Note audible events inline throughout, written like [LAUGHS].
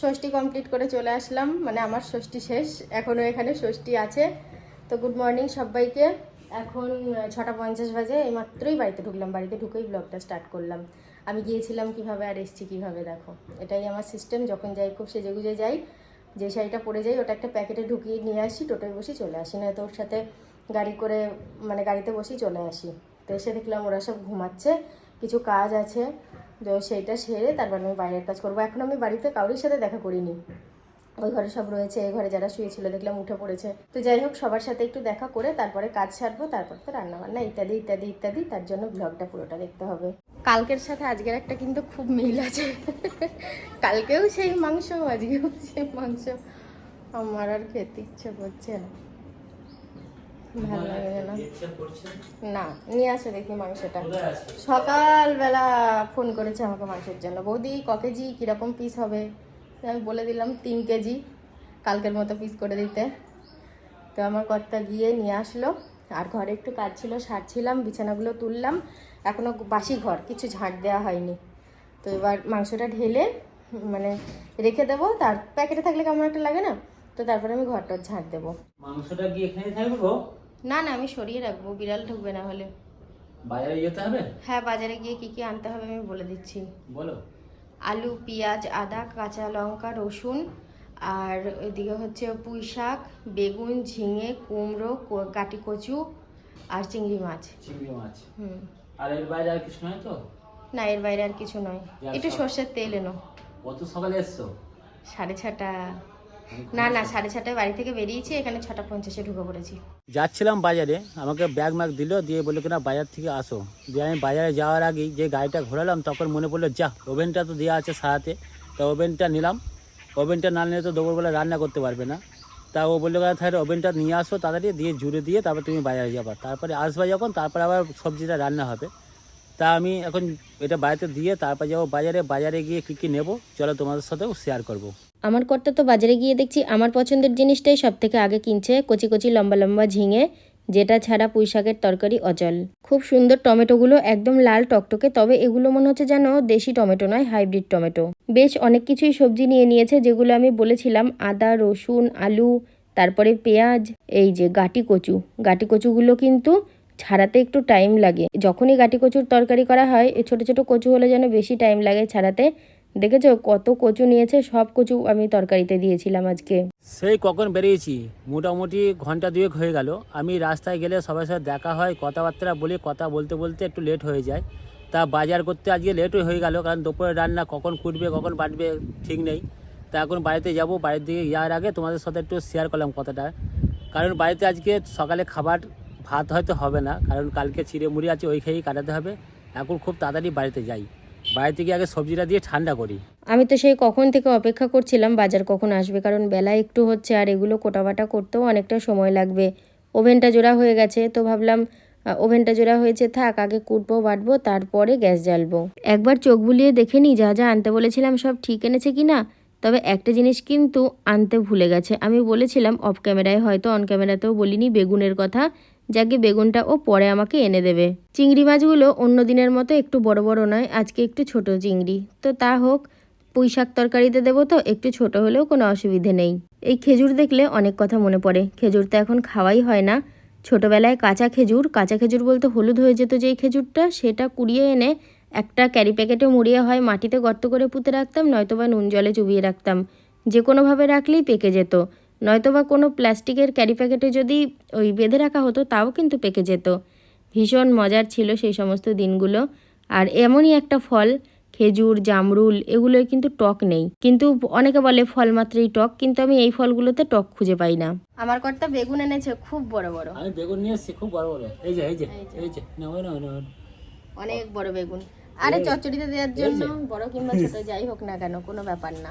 ষষ্ঠী complete করে চলে আসলাম। মানে আমার ষষ্ঠী শেষ এখনও এখানে ষষ্ঠী আছে। তো গুড মর্নিং সবাইকে। এখন ছটা পঞ্চাশ বাজে এই মাত্রই বাড়িতে ঢুকলাম। বাড়িতে ঢুকেই ব্লগটা স্টার্ট করলাম। আমি গিয়েছিলাম কীভাবে আর এসছি কীভাবে, দেখো। এটাই আমার সিস্টেম যখন যাই খুব সেজে গুজে যাই। যে শাড়িটা পরে যাই, ওটা একটা প্যাকেটে ঢুকিয়ে নিয়ে আসি, টোটোয় বসে চলে আসি। না তো ওর সাথে গাড়ি করে মানে গাড়িতে বসেই চলে আসি। তো এসে দেখলাম ওরা সব ঘুমাচ্ছে, কিছু কাজ আছে। তো সেইটা সেরে তারপর আমি বাইরের কাজ করব। এখন আমি বাড়িতে কারোর সাথে দেখা করিনি। ওই ঘরে সব রয়েছে, এই ঘরে যারা শুয়েছিল দেখলাম উঠে পড়েছে। তো যাই হোক, সবার সাথে একটু দেখা করে তারপরে কাজ সারবো, তারপর তো রান্না বান্না ইত্যাদি ইত্যাদি ইত্যাদি। তার জন্য ব্লগটা পুরোটা দেখতে হবে। কালকের সাথে আজকের একটা কিন্তু খুব মিল আছে। কালকেও সেই মাংস, আজকেও সেই মাংস। আমার আর খেতে ইচ্ছে করছে না। ভালো লাগে না। না নিয়ে আসে দেখি মাংসটা। সকালবেলা ফোন করেছে আমাকে মাংসের জন্য। বৌদি ক কেজি? কীরকম পিস হবে? আমি বলে দিলাম তিন কেজি কালকের মতো পিস করে দিতে। তো আমার কর্তা গিয়ে নিয়ে আসলো। আর ঘরে একটু কাজ ছিল সারছিলাম বিছানাগুলো তুললাম। এখনও বাসি ঘর কিছু ঝাঁট দেওয়া হয়নি। তো এবার মাংসটা ঢেলে মানে রেখে দেবো। তার প্যাকেটে থাকলে কেমন একটা লাগে না? তো তারপরে আমি ঘরটা ঝাঁট দেবো। মাংসটা কি এখানে থাকবে? না না আমি সরিয়ে রাখব বিড়াল ঢুকবে না হলে। বাজারে যেতে হবে? হ্যাঁ বাজারে গিয়ে কি কি আনতে হবে আমি বলে দিচ্ছি। বলো। আলু পেঁয়াজ আদা কাঁচা লঙ্কা রসুন আর ওইদিকে হচ্ছে পুঁই শাক বেগুন ঝিঙে কুমড়ো কাটি কচু আর চিংড়ি মাছ। চিংড়ি মাছ। হুম। আর এর বাইরে আর কিছু নয় তো? না এর বাইরে আর কিছু নয়। একটু। সর্ষের তেল এনো। কত সকালে এসছো? সাড়ে ছটা। না না, সাড়ে ছটায় বাড়ি থেকে বেরিয়েছি, এখানে ছটা পঞ্চাশে ঢুকে পড়েছি। যাচ্ছিলাম বাজারে, আমাকে ব্যাগ ম্যাগ দিল, দিয়ে বলল কিনা বাজার থেকে আসো। দিয়ে আমি বাজারে যাওয়ার আগেই যে গাড়িটা ঘোরালাম, তখন মনে পড়ল, যা, ওভেনটা তো দেওয়া আছে সারাতে। তা ওভেনটা নিলাম। ওভেনটা না নিলে তো দুপুরবেলা রান্না করতে পারবে না। তা ও বলল তাহলে ওভেনটা নিয়ে আসো তাড়াতাড়ি, দিয়ে জুড়ে দিয়ে তারপর তুমি বাজারে যাবা। তারপরে আসবা যখন, তারপর আবার সবজিটা রান্না হবে। তা আমি এখন এটা বাড়িতে দিয়ে তারপর যাব বাজারে। বাজারে গিয়ে কী কী নেব, চলো তোমাদের সাথেও শেয়ার করব। আমার কর্তা তো বাজারে গিয়ে দেখছি আমার পছন্দের জিনিসটাই সব থেকে আগে কিনছে কচি কচি লম্বা লম্বা ঝিঙে, যেটা ছাড়া পুঁই শাকের তরকারি অচল। খুব সুন্দর টমেটোগুলো একদম লাল টকটকে, তবে এগুলো মনে হচ্ছে যেন দেশি টমেটো নয়, হাইব্রিড টমেটো। বেশ অনেক কিছুই সবজি নিয়ে নিয়েছে, যেগুলো আমি বলেছিলাম, আদা, রসুন, আলু, তারপরে পেঁয়াজ, এই যে গাটি কচু। গাটি কচুগুলো কিন্তু ছাড়াতে একটু টাইম লাগে। যখনই গাটি কচুর তরকারি করা হয় এই ছোটো ছোটো কচু হলে যেন বেশি টাইম লাগে ছাড়াতে দেখেছ? কত কচু নিয়েছে, সব কচু আমি তরকারিতে দিয়েছিলাম আজকে। সেই কখন বেরিয়েছি, মোটামুটি ঘণ্টা দুয়েক হয়ে গেল। আমি রাস্তায় গেলে সবার সাথে দেখা হয়, কথাবার্তা বলি, কথা বলতে বলতে একটু লেট হয়ে যায়। তা বাজার করতে আজকে লেট হয়ে গেল, কারণ দুপুরে রান্না কখন ফুটবে কখন বাটবে ঠিক নেই। তা এখন বাড়িতে যাব, বাড়ির দিকে যাওয়ার আগে তোমাদের সাথে একটু শেয়ার করলাম কথাটা। কারণ বাড়িতে আজকে সকালে খাবার, ভাত হয়তো হবে না, কারণ কালকে চিড়ে মুড়ি আছে ওই খেয়েই কাটাতে হবে। এখন খুব তাড়াতাড়ি বাড়িতে যাই। বাড়িতে গিয়ে আগে সবজিটা দিয়ে ঠান্ডা করি। আমি তো সেই কখন থেকে অপেক্ষা করছিলাম, বাজার কখন আসবে? কারণ বেলা একটু হচ্ছে আর এগুলো কোটাবাটা করতেও অনেকটা সময় লাগবে। ওভেনটা জোড়া হয়ে গেছে, তো ভাবলাম ওভেনটা জোড়া হয়েছে থাক, আগে কুটবো, বাটবো, তারপরে গ্যাস জ্বালবো। একবার চোখ বুলিয়ে দেখে নিই যা যা আনতে বলেছিলাম সব ঠিক এনেছে কি না তবে একটা জিনিস কিন্তু আনতে ভুলে গেছে। আমি বলেছিলাম অফ ক্যামেরায় হয়তো অন ক্যামেরাতেও বলিনি, বেগুনের কথা। যাকে বেগুনটা ও পরে আমাকে এনে দেবে। চিংড়ি মাছগুলো অন্য দিনের মতো একটু বড় বড় নয়, আজকে একটু ছোট চিংড়ি। তো তা হোক পুঁই শাক তরকারিতে দেবো তো, একটু ছোট হলেও কোনো অসুবিধে নেই। এই খেজুর দেখলে অনেক কথা মনে পড়ে। খেজুর তো এখন খাওয়াই হয় না। ছোটবেলায় কাঁচা খেজুর কাঁচা খেজুর বলতে হলুদ হয়ে যেত যেই খেজুরটা, সেটা কুড়িয়ে এনে একটা ক্যারি প্যাকেটে মুড়িয়ে হয়, মাটিতে গর্ত করে পুঁতে রাখতাম, নয়তোবা নুন জলে চুবিয়ে রাখতাম। যে কোনোভাবে রাখলেই পেকে যেত। নয়তোবা কোনো প্লাস্টিকের ক্যারি প্যাকেটে যদি ওই বেঁধে রাখা হতো তাও কিন্তু পেকে যেত। ভীষণ মজার ছিল সেই সমস্ত দিনগুলো। আর এমনই একটা ফল খেজুর জামরুল এগুলোই কিন্তু টক নেই। কিন্তু অনেকে বলে ফল মাত্রই টক কিন্তু আমি এই ফলগুলোতে টক খুঁজে পাই না। আমার কর্তা বেগুন এনেছে খুব বড় বড়। আমি বেগুন নিয়ে এসেছি খুব বড় বড়। এই যে এই যে এই যে। নাও নাও নাও অনেক বড় বেগুন। আরে চচ্চড়িতে দেওয়ার জন্য বড় কিংবা ছোট যাই হোক না কেন কোনো ব্যাপার না।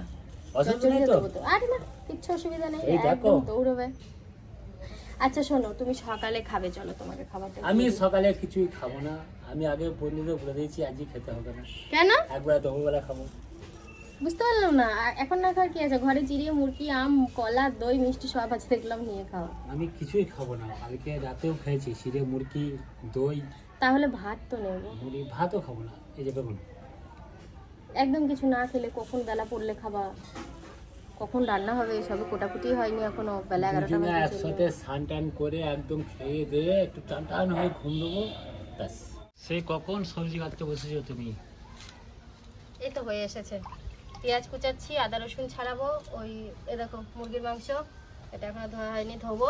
অসুবিধা নেই তো? আরে না কিচ্ছু অসুবিধা নেই। একদম দৌড়বে। আচ্ছা শোনো তুমি সকালে খাবে চলো তোমাকে খাবারটা আমি সকালে কিছুই খাব না। আমি আগে বন্ধুদের বলে দিয়েছি আজই খেতে হবে না। কেন? একবার দুপুরবেলা খাব। বুঝতে পারলাম না। এখন না খাওয়ার কি আছে? ঘরে চিড়িয়ে মুরগি আম কলা দই মিষ্টি সব আছে দেখলাম নিয়ে খাও আমি কিছুই খাব না। কালকে রাতেও খেয়েছি সিরে মুরগি দই। তাহলে ভাত তো নেব মুড়ি ভাতও খাব না। এই যে বেগুন। একদম কিছু না খেলে কখন বেলা পড়লে খাবা? কখন রান্না হবে সবে কোটাকুটি হয়নি এখনও বেলা এগারোটা বাজে একসাথে স্নান টান করে একদম খেয়ে দিয়ে একটু টান টান হয়ে ঘুম দেবো ব্যাস। সেই কখন সবজি কাটতে বসেছো তুমি? এই তো হয়ে এসেছে। পেঁয়াজ কুচাচ্ছি আদা রসুন ছাড়াবো ওই এ দেখো মুরগির মাংস এটা এখনও ধোয়া হয়নি ধোবো।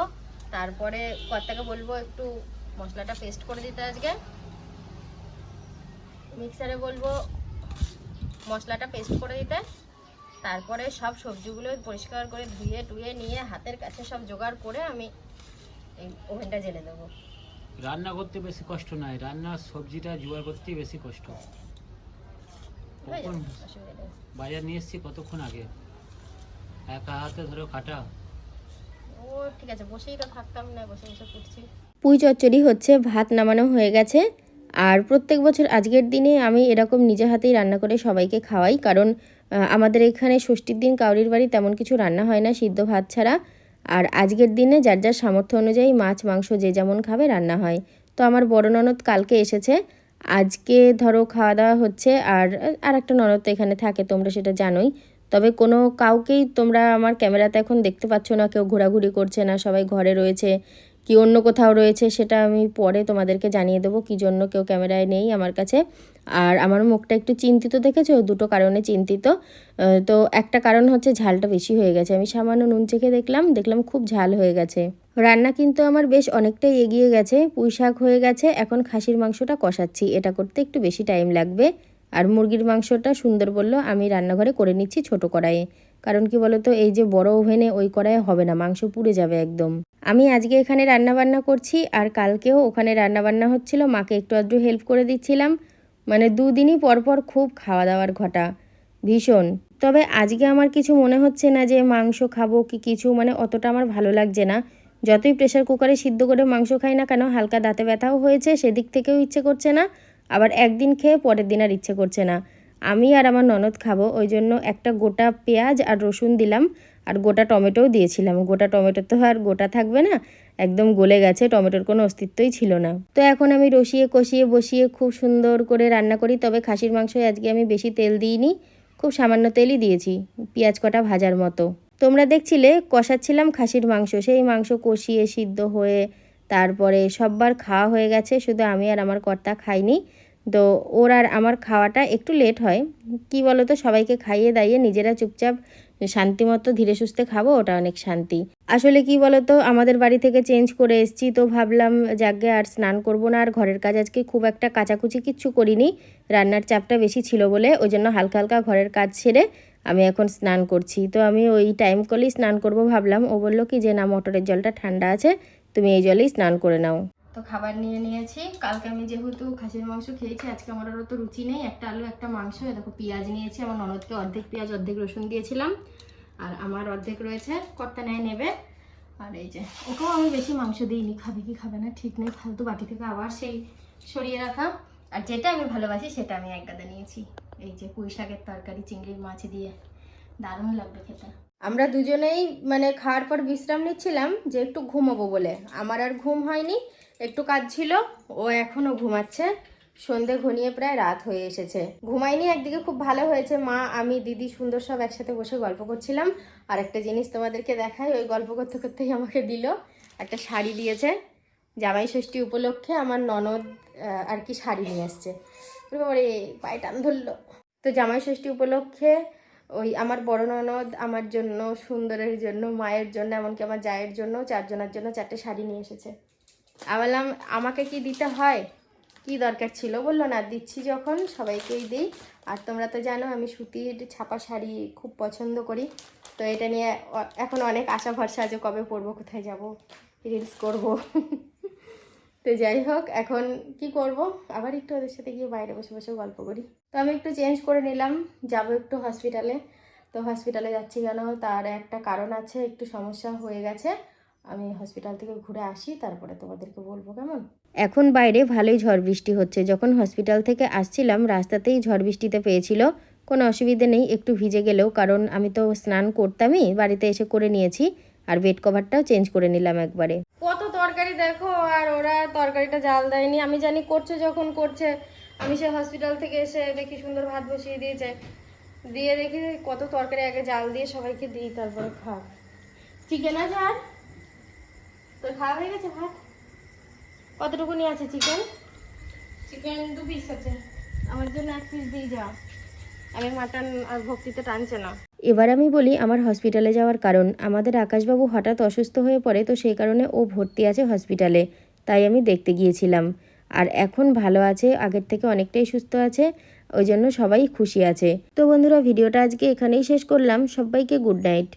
তারপরে কর্তাকে বলব একটু মশলাটা পেস্ট করে দিতে আজকে। মিক্সারে বলব মশলাটা পেস্ট করে দিতে। তারপরে সব সবজিগুলো পরিষ্কার করে ধুয়ে টুয়ে নিয়ে হাতের কাছে সব জোগাড় করে আমি এই ওভেনটা জেলে দেবো। রান্না করতে বেশি কষ্ট নাই রান্নার সবজিটা জোগাড় করতে বেশি কষ্ট। কখন অসুবিধা নেই। বাজার নিয়ে এসছি কতক্ষণ আগে? একা হাতে ধরো কাটা। ও ঠিক আছে বসেই তো থাকতাম না বসে বসে করছি। পুঁই চচ্চড়ি হচ্ছে ভাত নামানো হয়ে গেছে। আর প্রত্যেক বছর আজকের দিনে আমি এরকম নিজে হাতেই রান্না করে সবাইকে খাওয়াই, কারণ আমাদের এখানে ষষ্ঠীর দিন কাউরির বাড়ি তেমন কিছু রান্না হয় না, সিদ্ধ ভাত ছাড়া। আর আজকের দিনে যার যার সামর্থ্য অনুযায়ী মাছ, মাংস যে যেমন খাবে রান্না হয়। তো আমার বড় ননদ কালকে এসেছে। আজকে ধরো খাওয়া দাওয়া হচ্ছে আর আর একটা ননদ তো এখানে থাকে, তোমরা সেটা জানোই। তবে কোনো কাউকেই তোমরা আমার ক্যামেরাতে এখন দেখতে পাচ্ছ না, কেউ ঘোরাঘুরি করছে না, সবাই ঘরে রয়েছে। কি অন্য কোথাও রয়েছে সেটা আমি পরে তোমাদেরকে জানিয়ে দেবো কি জন্য কেউ ক্যামেরায় নেই আমার কাছে। আর আমার মুখটা একটু চিন্তিত দেখেছ? দুটো কারণে চিন্তিত। তো একটা কারণ হচ্ছে ঝালটা বেশি হয়ে গেছে। আমি সামান্য নুন চেখে দেখলাম দেখলাম খুব ঝাল হয়ে গেছে। রান্না কিন্তু আমার বেশ অনেকটাই এগিয়ে গেছে, পুঁই শাক হয়ে গেছে। এখন খাসির মাংসটা কষাচ্ছি। এটা করতে একটু বেশি টাইম লাগবে। আর মুরগির মাংসটা সুন্দর বলল, আমি রান্নাঘরে করে নিচ্ছি ছোট কড়াইয়ে। কারণ কি বলতো, এই যে বড় ওভেনে ওই কড়াইয়ে হবে না, মাংস পুড়ে যাবে একদম। আমি আজকে এখানে রান্নাবান্না করছি আর কালকেও ওখানে রান্নাবান্না হচ্ছিল। মাকে একটু আধটু হেল্প করে দিচ্ছিলাম। মানে দুদিনই পরপর খুব খাওয়া দাওয়ার ঘটা। ভীষণ। তবে আজকে আমার কিছু মনে হচ্ছে না যে মাংস খাব কি কিছু মানে অতটা আমার ভালো লাগছে না। যতই প্রেশার কুকারে সিদ্ধ করে মাংস খাই না কেন, হালকা দাঁতে ব্যথাও হয়েছে, সেদিক থেকেও ইচ্ছে করছে না। আবার একদিন খেয়ে পরের দিন আর ইচ্ছে করছে না। আমি আর আমার ননদ খাব, ওই জন্য একটা গোটা পেঁয়াজ আর রসুন দিলাম। আর গোটা টমেটোও দিয়েছিলাম। গোটা টমেটো তো আর গোটা থাকবে না, একদম গলে গেছে, টমেটোর কোনো অস্তিত্বই ছিল না। তো এখন আমি রসিয়ে কষিয়ে বসিয়ে খুব সুন্দর করে রান্না করি, তবে খাসির মাংসে আজকে আমি বেশি তেল দিইনি, খুব সামান্য তেলই দিয়েছি, পেঁয়াজ কটা ভাজার মতো। তোমরা দেখছিলে, কষাচ্ছিলাম খাসির মাংস, সেই মাংস কষিয়ে সিদ্ধ হয়ে তারপরে সববার খাওয়া হয়ে গেছে, শুধু আমি আর আমার কর্তা খাইনি। তো ওর আর আমার খাওয়াটা একটু লেট হয়, কি বলো তো সবাইকে খাইয়ে দাইয়ে নিজেরা চুপচাপ শান্তিমতো ধীরে সুস্থে খাব, ওটা অনেক শান্তি। আসলে কি বলো তো আমাদের বাড়ি থেকে চেঞ্জ করে এসেছি, তো ভাবলাম যাকে আর স্নান করব না, আর ঘরের কাজ আজকে খুব একটা কাচাকুচি কিচ্ছু করিনি। রান্নার চাপটা বেশি ছিল বলে, ওই জন্য হালকা হালকা ঘরের কাজ সেরে আমি এখন স্নান করছি। তো আমি ওই টাইম কলেই স্নান করব ভাবলাম, ও বলল কি যে, না, মোটরের জলটা ঠান্ডা আছে, তুমি এই জলেই স্নান করে নাও। তো খাবার নিয়ে নিয়েছি। কালকে আমি যেহেতু খাসির মাংস খেয়েছি, আজকে আমার আরও তো রুচি নেই। একটা আলু, একটা মাংস। দেখো, পেঁয়াজ নিয়েছি। আমার ননদকে অর্ধেক পেঁয়াজ, অর্ধেক রসুন দিয়েছিলাম। আর আমার অর্ধেক রয়েছে, কর্তা নেয় নেবে। আর এই যে, ওকেও আমি বেশি মাংস দিইনি। খাবে কি খাবে না, ঠিক নেই। ফালতু বাটি থেকে আবার সেই সরিয়ে রাখা। আর যেটা আমি ভালোবাসি, সেটা আমি এক গাদা নিয়েছি। এই যে, পুঁই শাকের তরকারি, চিংড়ির মাছ দিয়ে। দারুণ লাগবে খেতে। আমরা দুজনেই মানে খাওয়ার পর বিশ্রাম নিচ্ছিলাম যে, একটু ঘুমাবো বলে। আমার আর ঘুম হয়নি। একটু কাজ ছিল, ও এখনও ঘুমাচ্ছে। সন্ধে ঘনিয়ে প্রায় রাত হয়ে এসেছে। ঘুমাইনি একদিকে খুব ভালো হয়েছে। মা, আমি, দিদি, সুন্দর সব একসাথে বসে গল্প করছিলাম। আর একটা জিনিস তোমাদেরকে দেখাই, ওই গল্প করতে করতেই আমাকে দিল। একটা শাড়ি দিয়েছে জামাই ষষ্ঠী উপলক্ষে আমার ননদ আর কি শাড়ি নিয়ে এসছে ওরে পায়ে টান ধরলো। তো জামাই ষষ্ঠী উপলক্ষে ওই আমার বড় ননদ, আমার জন্য, সুন্দরের জন্য, মায়ের জন্য, এমনকি আমার জায়ের জন্য, চারজনের জন্য চারটে শাড়ি নিয়ে এসেছে। বললাম, আমাকে কি দিতে হয়? কি দরকার ছিল? বলল না, দিচ্ছি যখন সবাইকেই দিই। আর তোমরা তো জানো, আমি সুতির ছাপা শাড়ি খুব পছন্দ করি। তো এটা নিয়ে এখন অনেক আশা ভরসা আছে কবে পরবো, কোথায় যাব? রিলস করব। [LAUGHS] তো যাই হোক, এখন কি করব? আবার একটু ওদের সাথে গিয়ে বাইরে বসে বসে গল্প করি। তো আমি একটু চেঞ্জ করে নিলাম, যাব একটু হসপিটালে তো হসপিটালে যাচ্ছি কেন? তার একটা কারণ আছে, একটু সমস্যা হয়ে গেছে। আমি হসপিটাল থেকে ঘুরে আসি তারপরে তোমাদেরকে বলব কেমন? এখন বাইরে ভালোই ঝড় বৃষ্টি হচ্ছে। যখন হসপিটাল থেকে আসছিলাম রাস্তাতেই ঝড় বৃষ্টিতে পেয়েছিল। কোনো অসুবিধে নেই একটু ভিজে গেলেও কারণ আমি তো স্নান করতামই বাড়িতে এসে করে নিয়েছি। আর বেড কভারটাও চেঞ্জ করে নিলাম একবারে। কত তরকারি দেখো আর ওরা তরকারিটা জাল দেয়নি। আমি জানি করছে যখন করছে। আমি সে হসপিটাল থেকে এসে দেখি সুন্দর ভাত বসিয়ে দিয়েছে। দিয়ে দেখি কত তরকারি আগে জাল দিয়ে সবাইকে দিই তারপরে খাও চিকেন আছে আর? তোর খাওয়া হয়ে গেছে ভাত? কতটুকু নিয়ে আছে চিকেন? চিকেন দু পিস আছে। আমার জন্য এক পিস দিয়ে যাও। আমি মাটন আর ভক্তিতে টানছে না। এবার আমি বলি আমার হসপিটালে যাওয়ার কারণ। আমাদের আকাশবাবু হঠাৎ অসুস্থ হয়ে পড়ে তো সেই কারণে ও ভর্তি আছে হসপিটালে তাই আমি দেখতে গিয়েছিলাম। আর এখন ভালো আছে আগের থেকে অনেকটাই সুস্থ আছে ওই জন্য সবাই খুশি আছে। তো বন্ধুরা ভিডিওটা আজকে এখানেই শেষ করলাম। সবাইকে গুড নাইট